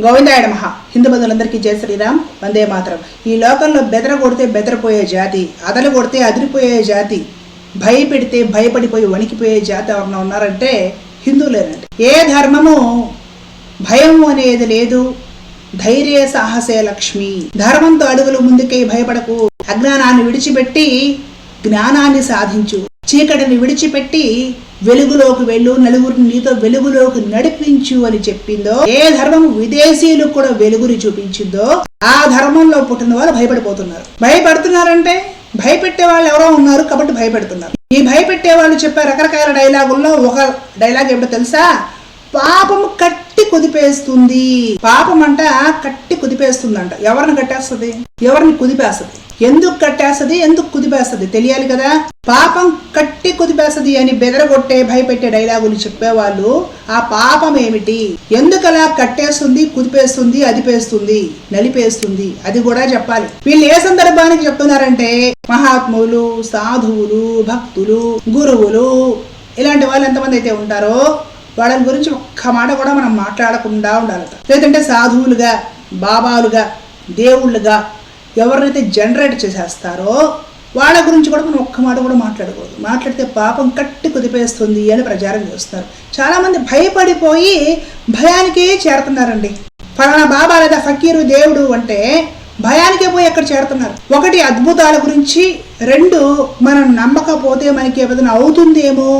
గోవిందాయడ మహా హిందూ బంధువులందరికీ జయ శ్రీరామ్. వందే మాత్రం. ఈ లోకంలో బెదర కొడితే బెదరపోయే జాతి అదలు కొడితే అదిరిపోయే జాతి భయపెడితే భయపడిపోయి వణికిపోయే జాతి ఎవరన్నా ఉన్నారంటే హిందువులేనండి. ఏ ధర్మము భయం అనేది లేదు. ధైర్య సాహసే లక్ష్మి. ధర్మంతో అడుగులు ముందుకై భయపడకు. అజ్ఞానాన్ని విడిచిపెట్టి జ్ఞానాన్ని సాధించు. చీకటిని విడిచిపెట్టి వెలుగులోకి వెళ్ళు నలుగురిని నీతో వెలుగులోకి నడిపించు అని చెప్పిందో ఏ ధర్మం విదేశీయులకు కూడా వెలుగుని చూపించిందో ఆ ధర్మంలో పుట్టిన వాళ్ళు భయపడిపోతున్నారు. భయపడుతున్నారంటే భయపెట్టే వాళ్ళు ఎవరో ఉన్నారు కాబట్టి భయపెడుతున్నారు. ఈ భయపెట్టే వాళ్ళు చెప్పే రకరకాల డైలాగుల్లో ఒక డైలాగ్ ఏమిటో తెలుసా? పాపము కట్టి కుదిపేస్తుంది. పాపం అంట కట్టి కుదిపేస్తుందంట. ఎవరిని కట్టేస్తుంది? ఎవరిని కుదిపేస్తుంది? ఎందుకు కట్టేస్తుంది? ఎందుకు కుదిపేస్తుంది? తెలియాలి కదా. పాపం కట్టి కుదిపేస్తుంది అని బెదరగొట్టే భయపెట్టే డైలాగులు చెప్పేవాళ్ళు. ఆ పాపం ఏమిటి? ఎందుకలా కట్టేస్తుంది కుదిపేస్తుంది అదిపేస్తుంది నలిపేస్తుంది? అది కూడా చెప్పాలి. వీళ్ళు ఏ సందర్భానికి చెప్తున్నారంటే మహాత్ములు సాధువులు భక్తులు గురువులు ఇలాంటి వాళ్ళు ఎంతమంది అయితే ఉంటారో వాళ్ళ గురించి ఒక్క మాట కూడా మనం మాట్లాడకుండా ఉండాలట. లేదంటే సాధువులుగా బాబాలుగా దేవుళ్ళుగా ఎవరినైతే జనరేట్ చేసేస్తారో వాళ్ళ గురించి కూడా మనం ఒక్క మాట కూడా మాట్లాడకూడదు. మాట్లాడితే పాపం కట్టి కుదిపేస్తుంది అని ప్రచారం చేస్తారు. చాలామంది భయపడిపోయి భయానికే చేరుతున్నారండి. ఫలానా బాబా లేదా ఫకీరు దేవుడు అంటే భయానికే పోయి ఎక్కడ చేరుతున్నారు? ఒకటి అద్భుతాల గురించి రెండు మనం నమ్మకపోతే మనకి ఏదైనా అవుతుందేమో?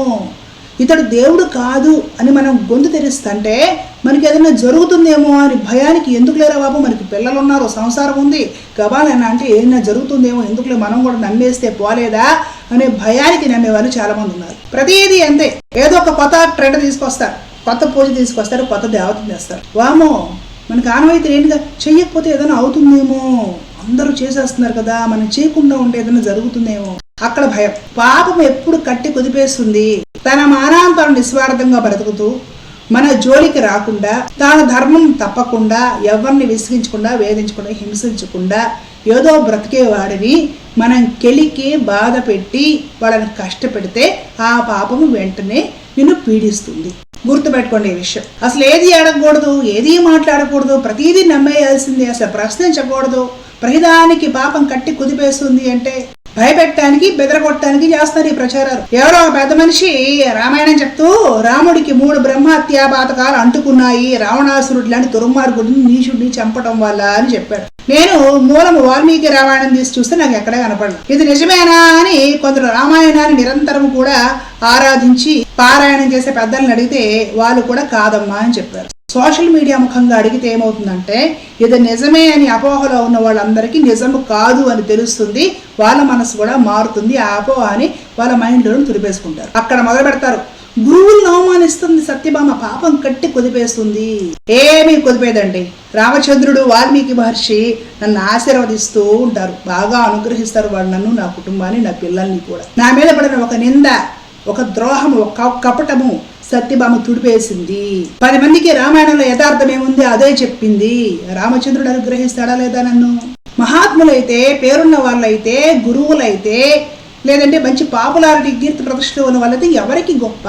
ఇతడు దేవుడు కాదు అని మనం గొంతు తెరిస్తుంటే మనకి ఏదైనా జరుగుతుందేమో అని భయానికి ఎందుకు లేరా బాబు? మనకి పిల్లలు ఉన్నారు సంసారం ఉంది. గబాలైనా అంటే ఏదైనా జరుగుతుందేమో ఎందుకులే మనం కూడా నమ్మేస్తే పోలేదా? అనే భయానికి నమ్మేవాళ్ళు చాలా మంది ఉన్నారు. ప్రతిదీ అంతే. ఏదో ఒక కొత్త ట్రెండ్ తీసుకొస్తారు. కొత్త పూజ తీసుకొస్తారు కొత్త దేవత చేస్తారు. వామో మనకి ఆనవాయితీ ఏంటిగా చెయ్యకపోతే ఏదైనా అవుతుందేమో. అందరూ చేసేస్తున్నారు కదా. మనం చేయకుండా ఉంటే ఏదైనా జరుగుతుందేమో. అక్కడ భయం. పాపం ఎప్పుడు కట్టి కుదిపేస్తుంది. తన మానాంతరం నిస్వార్థంగా బ్రతుకుతూ మన జోలికి రాకుండా తాను ధర్మం తప్పకుండా ఎవరిని విసిగించకుండా వేధించకుండా హింసించకుండా ఏదో బ్రతికే వాడిని మనం కెలికి బాధ పెట్టి వాళ్ళని కష్టపెడితే ఆ పాపము వెంటనే నిన్ను పీడిస్తుంది. గుర్తుపెట్టుకోండి ఈ విషయం. అసలు ఏది అడగకూడదు ఏది మాట్లాడకూడదు ప్రతిదీ నమ్మేయాల్సింది. అసలు ప్రశ్నించకూడదు. ప్రతిదానికి పాపం కట్టి కుదిపేస్తుంది అంటే భయపెట్టడానికి బెదరగొట్టడానికి చేస్తారు ఈ ప్రచారాలు. ఎవరో పెద్ద మనిషి రామాయణం చెప్తూ రాముడికి మూడు బ్రహ్మహత్యా పాతకాలు అంటుకున్నాయి. రావణాసురుడు లాంటి దుర్మార్గుడిని నీచుడిని చంపడం వల్ల అని చెప్పాడు. నేను మూలము వాల్మీకి రామాయణం తీసి చూస్తే నాకు ఎక్కడా కనపడదు ఇది నిజమేనా అని కొందరు రామాయణాన్ని నిరంతరం కూడా ఆరాధించి పారాయణం చేసే పెద్దల్ని అడిగితే వాళ్ళు కూడా కాదమ్మా అని చెప్పారు. సోషల్ మీడియా ముఖంగా అడిగితే ఏమవుతుందంటే ఇది నిజమే అని అపోహలో ఉన్న వాళ్ళందరికీ నిజము కాదు అని తెలుస్తుంది. వాళ్ళ మనసు కూడా మారుతుంది. ఆ అపోహని వాళ్ళ మైండ్లో తుడిపేసుకుంటారు. అక్కడ మొదలు పెడతారు గురువులను అవమానిస్తుంది సత్యభామ పాపం కట్టి కుదిపేస్తుంది. ఏమీ కుదిపేదండి. రామచంద్రుడు వాల్మీకి మహర్షి నన్ను ఆశీర్వదిస్తూ ఉంటారు. బాగా అనుగ్రహిస్తారు వాళ్ళు నన్ను నా కుటుంబాన్ని నా పిల్లల్ని కూడా. నా మీద పడిన ఒక నింద ఒక ద్రోహము ఒక కపటము సత్యభామ తుడిపేసింది. పది మందికి రామాయణంలో యథార్థమేముంది అదే చెప్పింది. రామచంద్రుడు అనుగ్రహిస్తాడా లేదా నన్ను? మహాత్ములైతే పేరున్న వాళ్ళైతే గురువులైతే లేదంటే మంచి పాపులారిటీ కీర్తి ప్రతిష్టలు ఉన్న వాళ్ళైతే ఎవరికి గొప్ప?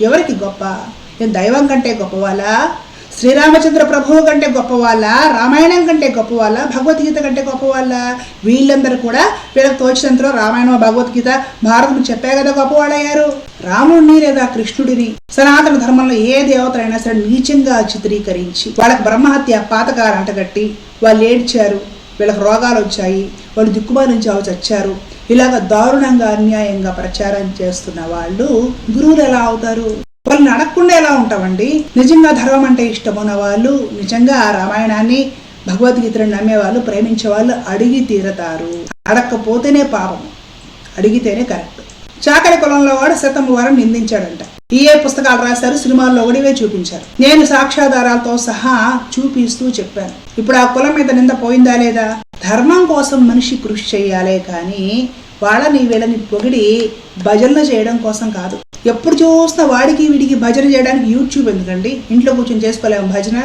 ఎవరికి గొప్ప? నేను దైవం కంటే గొప్పవాళ్ళ? శ్రీరామచంద్ర ప్రభువు కంటే గొప్ప వాళ్ళ రామాయణం కంటే గొప్పవాళ్ళ? భగవద్గీత కంటే గొప్పవాళ్ళ? వీళ్ళందరూ కూడా వీళ్ళకి తోచినంతలో రామాయణం భగవద్గీత భారతం చెప్పే కదా గొప్పవాళ్ళయ్యారు. రాముడిని లేదా కృష్ణుడిని సనాతన ధర్మంలో ఏ దేవతలైనా సరే నీచంగా చిత్రీకరించి వాళ్ళకి బ్రహ్మహత్య పాతకాలు అంటగట్టి వాళ్ళు ఏడ్చారు. వీళ్ళకి రోగాలు వచ్చాయి. వాళ్ళు దిక్కుమారి నుంచి అవి చచ్చారు. ఇలాగ దారుణంగా అన్యాయంగా ప్రచారం చేస్తున్న వాళ్ళు గురువులు ఎలా అవుతారు? వాళ్ళని అడగకుండా ఎలా ఉంటామండి? నిజంగా ధర్మం అంటే ఇష్టమున్న వాళ్ళు నిజంగా ఆ రామాయణాన్ని భగవద్గీతను నమ్మేవాళ్ళు ప్రేమించే వాళ్ళు అడిగి తీరతారు. అడగకపోతేనే పాపం. అడిగితేనే కరెక్ట్. చాకలి కులంలో వాడు శతం వారం నిందించాడంట. ఏ పుస్తకాలు రాశారు సినిమాల్లో కూడా చూపించారు. నేను సాక్ష్యాధారాలతో సహా చూపిస్తూ చెప్పాను. ఇప్పుడు ఆ కులం మీద నింద పోయిందా లేదా? ధర్మం కోసం మనిషి కృషి చేయాలే కానీ వాళ్ళని వీళ్ళని పొగిడి భజనలు చేయడం కోసం కాదు. ఎప్పుడు చూసినా వాడికి వీడికి భజన చేయడానికి యూట్యూబ్ ఎందుకండి? ఇంట్లో కూర్చొని చేసుకోలేము భజన.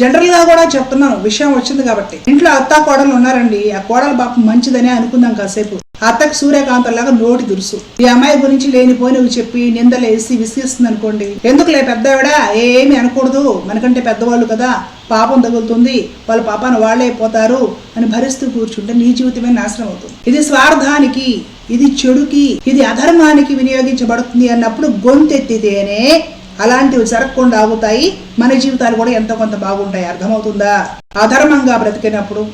జనరల్గా కూడా చెప్తున్నాను విషయం వచ్చింది కాబట్టి. ఇంట్లో అత్త కోడలు ఉన్నారండి ఆ కోడలు పాపం మంచిదనే అనుకుందాం కాసేపు. అత్తకు సూర్యకాంతలాగా నోటి దురుసు. ఈ అమ్మాయి గురించి లేనిపోయినవి చెప్పి నిందలేసి విసిగిస్తుంది అనుకోండి ఎందుకులే పెద్దవిడ? ఏమీ అనకూడదు. మనకంటే పెద్దవాళ్ళు కదా. పాపం తగులుతుంది. వాళ్ళ పాపాన్ని వాళ్ళే పోతారు అని భరిస్తూ కూర్చుంటే నీ జీవితమే నాశనం అవుతుంది. ఇది స్వార్థానికి ఇది చెడుకి ఇది అధర్మానికి వినియోగించబడుతుంది అన్నప్పుడు గొంతెత్తితేనే అలాంటివి జరగకుండా ఆగుతాయి. మన జీవితాలు కూడా ఎంతో కొంత బాగుంటాయి. అర్థమవుతుందా? అధర్మంగా బ్రతికినప్పుడు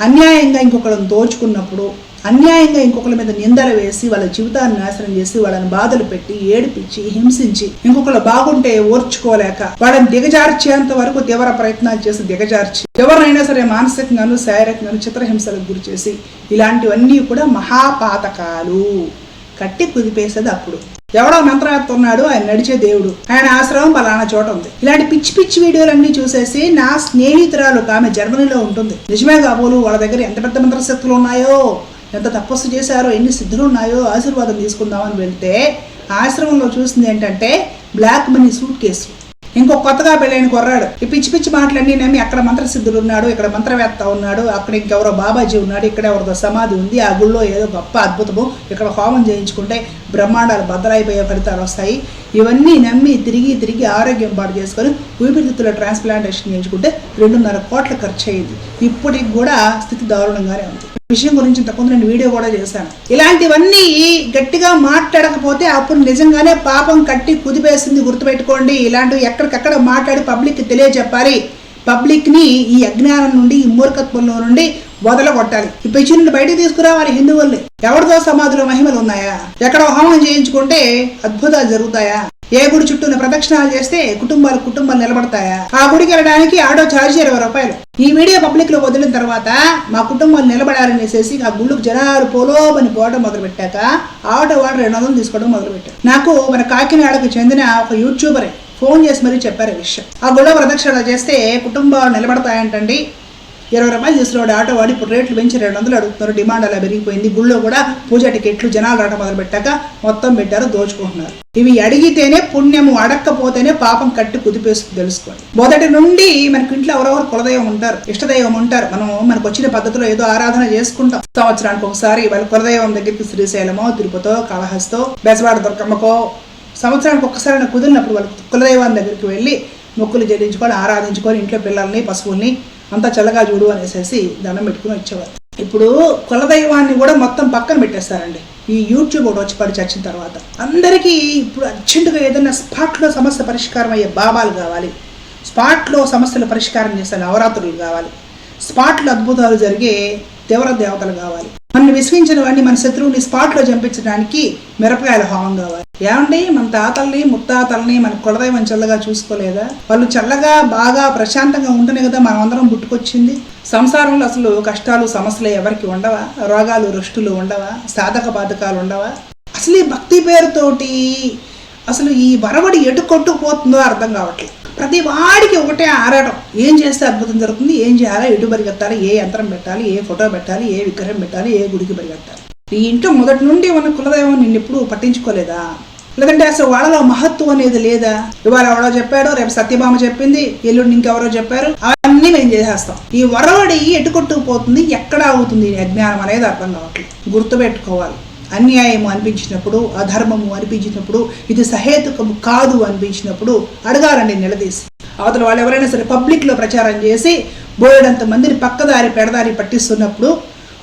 అన్యాయంగా ఇంకొకరిని దోచుకున్నప్పుడు అన్యాయంగా ఇంకొకరి మీద నిందలు వేసి వాళ్ళ జీవితాన్ని నాశనం చేసి వాళ్ళని బాధలు పెట్టి ఏడిపించి హింసించి ఇంకొకరు బాగుంటే ఓర్చుకోలేక వాళ్ళని దిగజార్చేంత వరకు తీవ్ర ప్రయత్నాలు చేసి దిగజార్చి ఎవరినైనా సరే మానసికంగాను శారీరకంగాను చిత్రహింసలకు గురి చేసి ఇలాంటివన్నీ కూడా మహాపాతకాలు. కట్టి కుదిపేసేది అప్పుడు. ఎవడో మంత్రాడుతున్నాడు ఉన్నాడు ఆయన నడిచే దేవుడు. ఆయన ఆశ్రమం పలానా చోట ఉంది. ఇలాంటి పిచ్చి పిచ్చి వీడియోలన్నీ చూసేసి నా స్నేహితురాలు ఆమె జర్మనీలో ఉంటుంది. నిజమే కాబోలు వాళ్ళ దగ్గర ఎంత పెద్ద మంత్రశక్తులు ఉన్నాయో? ఎంత తపస్సు చేశారో ఎన్ని సిద్ధులు ఉన్నాయో ఆశీర్వాదం తీసుకుందామని వెళ్తే ఆశ్రమంలో చూసింది ఏంటంటే బ్లాక్ మనీ సూట్ కేసు. ఇంకో కొత్తగా పెళ్ళైన కొర్రాడు. ఈ పిచ్చి పిచ్చి మాటలన్నీ నమ్మి అక్కడ మంత్రసిద్ధుడు ఉన్నాడు ఇక్కడ మంత్రవేత్త ఉన్నాడు అక్కడ ఇంకెవరో బాబాజీ ఉన్నాడు ఇక్కడ ఎవరిదో సమాధి ఉంది ఆ గుళ్ళో ఏదో గొప్ప అద్భుతము ఇక్కడ హోమం చేయించుకుంటే బ్రహ్మాండాలు బద్దలైపోయే ఫలితాలు వస్తాయి. ఇవన్నీ నమ్మి తిరిగి తిరిగి ఆరోగ్యం పాటు చేసుకొని ఊపిరితిత్తుల ట్రాన్స్ప్లాంటేషన్ చేయించుకుంటే రెండున్నర కోట్ల ఖర్చు అయింది ఇప్పటికి కూడా స్థితి దారుణంగానే ఉంది. విషయం గురించి ఇంతకుముందు నేను వీడియో కూడా చేశాను. ఇలాంటివన్నీ గట్టిగా మాట్లాడకపోతే అప్పుడు నిజంగానే పాపం కట్టి కుదిపేసింది గుర్తుపెట్టుకోండి. ఇలాంటివి ఎక్కడికక్కడ మాట్లాడి పబ్లిక్ తెలియజెప్పాలి. పబ్లిక్ని ఈ అజ్ఞానం నుండి ఈ మూర్ఖత్వంలో నుండి వదలగొట్టాలి ఈ పిచ్చిని నుండి బయటకు తీసుకురావాలి హిందువుల్ని. ఎవరితో సమాధుల మహిమలు ఉన్నాయా? ఎక్కడ హోమం చేయించుకుంటే అద్భుతాలు జరుగుతాయా? ఏ గుడి చుట్టూ ప్రదక్షిణాలు చేస్తే కుటుంబాలు కుటుంబాలు నిలబడతాయా? ఆ గుడికి వెళ్ళడానికి ఆటో ఛార్జ్ ఇరవై రూపాయలు. ఈ వీడియో పబ్లిక్లో వదిలిన తర్వాత మా కుటుంబాలు చేసి ఆ గుళ్ళకు జనాలు పోలోమని పోవడం మొదలు పెట్టాక ఆటో వాడు రెండు వందలు తీసుకోవడం మొదలు పెట్టారు నాకు మన కాకినాడకు చెందిన ఒక యూట్యూబరే ఫోన్ చేసి మరీ చెప్పారు విషయం. ఆ గుళ్ళ ప్రదక్షిణ చేస్తే కుటుంబాలు నిలబడతాయంటండి. ఇరవై రూపాయలు తీసుకురాడు ఆటో వాడు ఇప్పుడు రేట్లు పెంచి రెండు వందలు అడుగుతున్నారు డిమాండ్ అలా పెరిగిపోయింది. గుళ్ళో కూడా పూజ టికెట్లు జనాలు రావడం మొదలు పెట్టాక మొత్తం పెట్టారు దోచుకుంటున్నారు. ఇవి అడిగితేనే పుణ్యము అడక్కపోతేనే పాపం కట్టి కుదిపేస్తుంది తెలుసుకోండి. మొదటి నుండి మనకి ఇంట్లో ఎవరెవరు కులదైవం ఉంటారు ఇష్టదైవం ఉంటారు. మనం మనకు వచ్చిన పద్ధతిలో ఏదో ఆరాధన చేసుకుంటాం. సంవత్సరానికి ఒకసారి వాళ్ళ కులదైవం దగ్గరికి శ్రీశైలమో తిరుపతో కాళహస్తో బెజవాడ దుర్గమ్మకో సంవత్సరానికి ఒక్కసారి నాకు కుదిరినప్పుడు వాళ్ళ కులదైవాన్ని దగ్గరికి వెళ్ళి మొక్కులు చెల్లించుకొని ఆరాధించుకొని ఇంట్లో పిల్లల్ని పశువుల్ని అంతా చల్లగా చూడు అనేసి దండం పెట్టుకుని వచ్చేవారు ఇప్పుడు కులదైవాన్ని కూడా మొత్తం పక్కన పెట్టేస్తారండి. ఈ యూట్యూబ్ ఒకటి వచ్చి పడి చచ్చిన తర్వాత. అందరికీ ఇప్పుడు అర్జెంటుగా ఏదైనా స్పాట్లో సమస్య పరిష్కారం అయ్యే బాబాలు కావాలి. స్పాట్లో సమస్యల పరిష్కారం చేసే నవరాత్రులు కావాలి. స్పాట్లో అద్భుతాలు జరిగే తీవ్ర దేవతలు కావాలి. మనల్ని విశ్వించిన వాడిని మన శత్రువుని స్పాట్లో చంపించడానికి మిరపకాయల హోమం కావాలి. ఏమండి? మన తాతల్ని ముత్తాతల్ని మన కులదైవం చల్లగా చూసుకోలేదా? వాళ్ళు చల్లగా బాగా ప్రశాంతంగా ఉంటేనే కదా మనం అందరం పుట్టుకొచ్చింది. సంసారంలో అసలు కష్టాలు సమస్యలు ఎవరికి ఉండవా? రోగాలు రుష్టులు ఉండవా? సాధక బాధకాలు ఉండవా? అసలు ఈ భక్తి పేరుతోటి అసలు ఈ వరవడి ఎటు కొట్టుకుపోతుందో అర్థం కావట్లేదు. ప్రతి వాడికి ఒకటే ఆరాటం. ఏం చేస్తే అద్భుతం జరుగుతుంది? ఏం చేయాలి? ఎటు పరిగెత్తాలి? ఏ యంత్రం పెట్టాలి? ఏ ఫోటో పెట్టాలి? ఏ విగ్రహం పెట్టాలి? ఏ గుడికి పరిగెత్తాలి? నీ ఇంట్లో మొదటి నుండి ఉన్న కులదైవం నిన్ను ఎప్పుడు పట్టించుకోలేదా? లేదంటే అసలు వాళ్ళలో మహత్వం అనేది లేదా? ఇవాళ ఎవడో చెప్పాడో రేపు సత్యభామ చెప్పింది ఎల్లుండి ఇంకెవరో చెప్పారు అవన్నీ మేము చేసేస్తాం. ఈ వరవడి ఎటు కొట్టుకుపోతుంది? ఎక్కడ అవుతుంది అజ్ఞానం అనేది అర్థం కావట్లేదు. గుర్తుపెట్టుకోవాలి. అన్యాయము అనిపించినప్పుడు అధర్మము అనిపించినప్పుడు ఇది సహేతుకము కాదు అనిపించినప్పుడు అడగాలండి నిలదీసి అవతల వాళ్ళు ఎవరైనా సరే పబ్లిక్లో ప్రచారం చేసి బోయడంత మందిని పక్కదారి పెడదారి పట్టిస్తున్నప్పుడు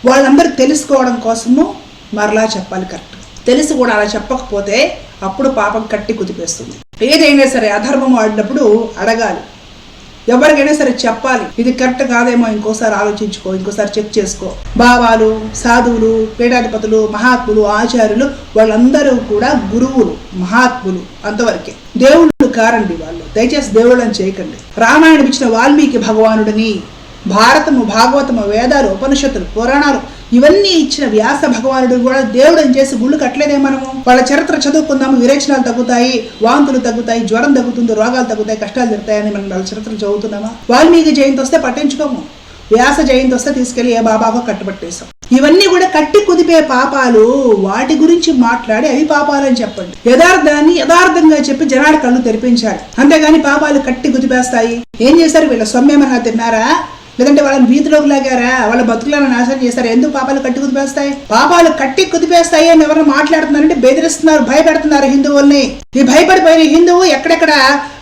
వాళ్ళందరూ తెలుసుకోవడం కోసము మరలా చెప్పాలి కరెక్ట్. తెలిసి కూడా అలా చెప్పకపోతే అప్పుడు పాపం కట్టి కుదిపేస్తుంది. ఏదైనా సరే అధర్మం ఆడినప్పుడు అడగాలి. ఎవరికైనా సరే చెప్పాలి. ఇది కరెక్ట్ కాదేమో ఇంకోసారి ఆలోచించుకో ఇంకోసారి చెక్ చేసుకో. బాబాలు సాధువులు పీఠాధిపతులు మహాత్ములు ఆచార్యులు వాళ్ళందరూ కూడా గురువులు మహాత్ములు అంతవరకే. దేవుళ్ళు కారండి వాళ్ళు. దయచేసి దేవుళ్ళని చేయకండి. రామాయణం ఇచ్చిన వాల్మీకి భగవానుడిని భారతము భాగవతము వేదాలు ఉపనిషత్తులు పురాణాలు ఇవన్నీ ఇచ్చిన వ్యాస భగవానుడు కూడా దేవుడు అని చేసి గుళ్ళు కట్టలేదే మనము. వాళ్ళ చరిత్ర చదువుకుందాము విరేచనాలు తగ్గుతాయి వాంతులు తగ్గుతాయి జ్వరం తగ్గుతుంది రోగాలు తగ్గుతాయి కష్టాలు తిరుగుతాయని మనం వాళ్ళ చరిత్ర చదువుతున్నామా? వాల్మీకి జయంతి వస్తే పట్టించుకోము. వ్యాస జయంతి వస్తే తీసుకెళ్ళి ఏ బాబాకో కట్టుబట్టేశాం. ఇవన్నీ కూడా కట్టి కుదిపే పాపాలు వాటి గురించి మాట్లాడి అవి పాపాలని చెప్పండి. యథార్థాన్ని యథార్థంగా చెప్పి జనాడు కళ్ళు తెరిపించాలి. అంతేగాని పాపాలు కట్టి కుదిపేస్తాయి. ఏం చేశారు వీళ్ళ సొమ్మేమన్నా తిన్నారా లేదంటే వాళ్ళని వీధిలోకి లాగారా? వాళ్ళ బతుకులను నాశనం చేశారా ఎందుకు పాపాలు కట్టి కుదిపేస్తాయి? పాపాలు కట్టి కుదిపేస్తాయి అని ఎవరైనా మాట్లాడుతున్నారంటే బెదిరిస్తున్నారు భయపెడుతున్నారు హిందువుల్ని. ఈ భయపడిపోయిన హిందువు ఎక్కడెక్కడ?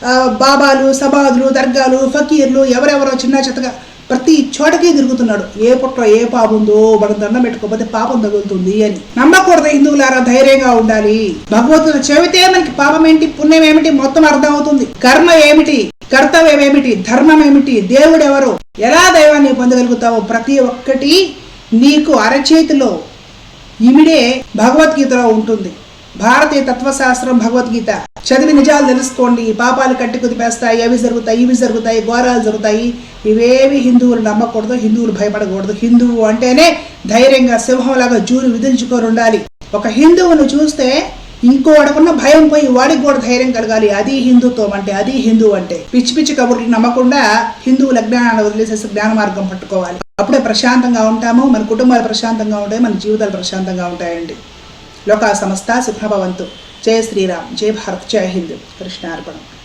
ఆ, బాబాలు సబాదులు దర్గాలు ఫకీర్లు ఎవరెవరో చిన్న చెత్తగా ప్రతి చోటకి తిరుగుతున్నాడు. ఏ పుట్ట ఏ పాపం ఉందో మనం దండం పెట్టుకోకపోతే పాపం తగులుతుంది అని. నమ్మకూడదు హిందువులారా ధైర్యంగా ఉండాలి. భగవంతుడు చెబితే మనకి పాపం ఏంటి పుణ్యం ఏమిటి మొత్తం అర్థం అవుతుంది. కర్మ ఏమిటి? కర్తవ్యం ఏమిటి ధర్మం ఏమిటి దేవుడు ఎవరు ఎలా దైవాన్ని పొందగలుగుతావో ప్రతి ఒక్కటి నీకు అరచేతిలో ఇమిడే భగవద్గీతలో ఉంటుంది. భారతీయ తత్వశాస్త్రం భగవద్గీత. చదివి నిజాలు తెలుసుకోండి. పాపాలు కట్టి కుదిపేస్తాయి. అవి జరుగుతాయి ఇవి జరుగుతాయి ఘోరాలు జరుగుతాయి. ఇవేవి హిందువులు నమ్మకూడదు హిందువులు భయపడకూడదు. హిందువు అంటేనే ధైర్యంగా సింహంలాగా జూలు విదిల్చుకొని ఉండాలి. ఒక హిందువును చూస్తే ఇంకోడకున్న భయం పోయి వాడికి కూడా ధైర్యం కలగాలి. అది హిందుత్వం అంటే అది హిందూ అంటే. పిచ్చి పిచ్చి కబుర్లు నమ్మకుండా హిందువుల జ్ఞానాన్ని వదిలేసేసి జ్ఞాన మార్గం పట్టుకోవాలి. అప్పుడే ప్రశాంతంగా ఉంటాము. మన కుటుంబాలు ప్రశాంతంగా ఉంటాయి. మన జీవితాలు ప్రశాంతంగా ఉంటాయండి. లోకా సమస్త సుఖభవంతు. జయ శ్రీరామ్. జై భారత్. జై హింద్. కృష్ణార్పణం